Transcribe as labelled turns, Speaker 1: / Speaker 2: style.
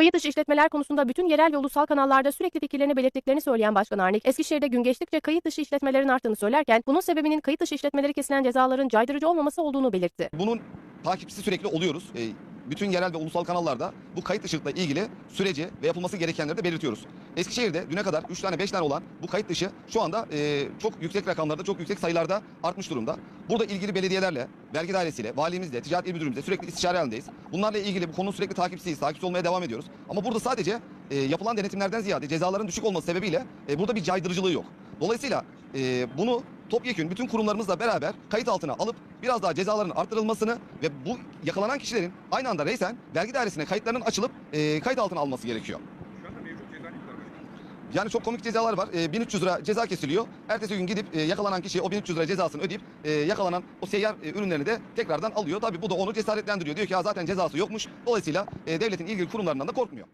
Speaker 1: Kayıt dışı işletmeler konusunda bütün yerel ve ulusal kanallarda sürekli fikirlerini belirttiklerini söyleyen Başkan Arnik, Eskişehir'de gün geçtikçe kayıt dışı işletmelerin arttığını söylerken, bunun sebebinin kayıt dışı işletmeleri kesilen cezaların caydırıcı olmaması olduğunu belirtti.
Speaker 2: Bunun takipçisi sürekli oluyoruz. E, bütün yerel ve ulusal kanallarda bu kayıt dışılıkla ilgili süreci ve yapılması gerekenleri de belirtiyoruz. Eskişehir'de düne kadar 3 tane 5 tane olan bu kayıt dışı şu anda e, çok yüksek rakamlarda, çok yüksek sayılarda artmış durumda. Burada ilgili belediyelerle, vergi dairesiyle, valimizle, ticaret il müdürümüzle sürekli istişare halindeyiz. Bunlarla ilgili bu konunun sürekli takipçisiyiz, takipçi olmaya devam ediyoruz. Ama burada sadece e, yapılan denetimlerden ziyade cezaların düşük olması sebebiyle e, burada bir caydırıcılığı yok. Dolayısıyla e, bunu topyekün bütün kurumlarımızla beraber kayıt altına alıp biraz daha cezaların arttırılmasını ve bu yakalanan kişilerin aynı anda reysen vergi dairesine kayıtlarının açılıp e, kayıt altına alması gerekiyor. Yani çok komik cezalar var. E, 1300 lira ceza kesiliyor. Ertesi gün gidip e, yakalanan kişi o 1300 lira cezasını ödeyip e, yakalanan o seyyar e, ürünlerini de tekrardan alıyor. Tabii bu da onu cesaretlendiriyor. Diyor ki ya zaten cezası yokmuş. Dolayısıyla e, devletin ilgili kurumlarından da korkmuyor.